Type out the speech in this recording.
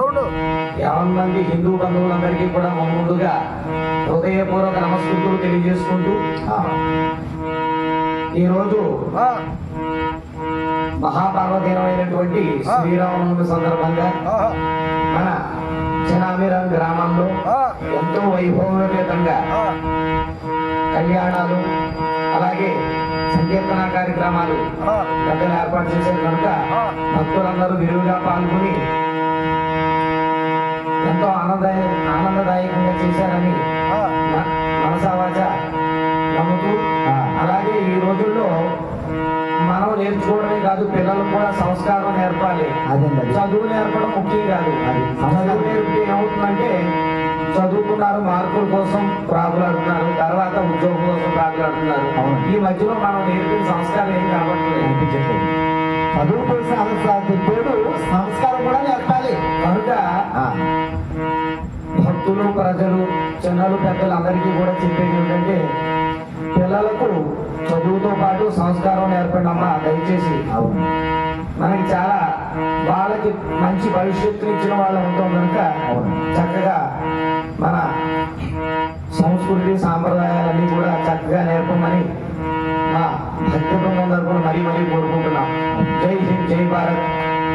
Sound. యావన్ మంది హిందూ బంధువులందరికీ కూడా ముందుగా హృదయపూర్వక నమస్కృతులు తెలియజేసుకుంటూ ఈరోజు మహాపర్వదినమైనటువంటి శ్రీరామనవమి సందర్భంగా మన చినామిరం గ్రామంలో ఎంతో వైభవోపేతంగా కళ్యాణాలు అలాగే సంకీర్తన కార్యక్రమాలు పెద్దలు ఏర్పాటు చేశారు కనుక భక్తులందరూ విరివిగా పాల్గొని ఆనందదాయకంగా చేశారని మనసావాచ నమ్ముతూ అలాగే ఈ రోజుల్లో మనం నేర్చుకోవడమే కాదు పిల్లలకు కూడా సంస్కారం నేర్పాలి. చదువు నేర్పడం ముఖ్యం కాదు. చదువు నేర్పితే ఏమవుతుందంటే చదువుకున్నారు మార్కుల కోసం ప్రాకులాడుతున్నారు తర్వాత ఉద్యోగం కోసం ప్రాకులాడుతున్నారు. ఈ మధ్యలో మనం నేర్పిన సంస్కారం ఏం అనిపించట్లేదు చదువు కోసం ప్రజలు చిన్నలు పెద్దలు అందరికీ కూడా చెప్పేది ఏంటంటే పిల్లలకు చదువుతో పాటు సంస్కారం నేర్పండి దయచేసి. మనకి చాలా వాళ్ళకి మంచి భవిష్యత్తు ఇచ్చిన వాళ్ళు ఉంటాం కనుక చక్కగా మన సంస్కృతి సాంప్రదాయాలన్నీ కూడా చక్కగా నేర్పమని మా భక్తి బృందం తరపున మరీ మరీ కోరుకుంటున్నాం. జై హింద్ జై భారత్.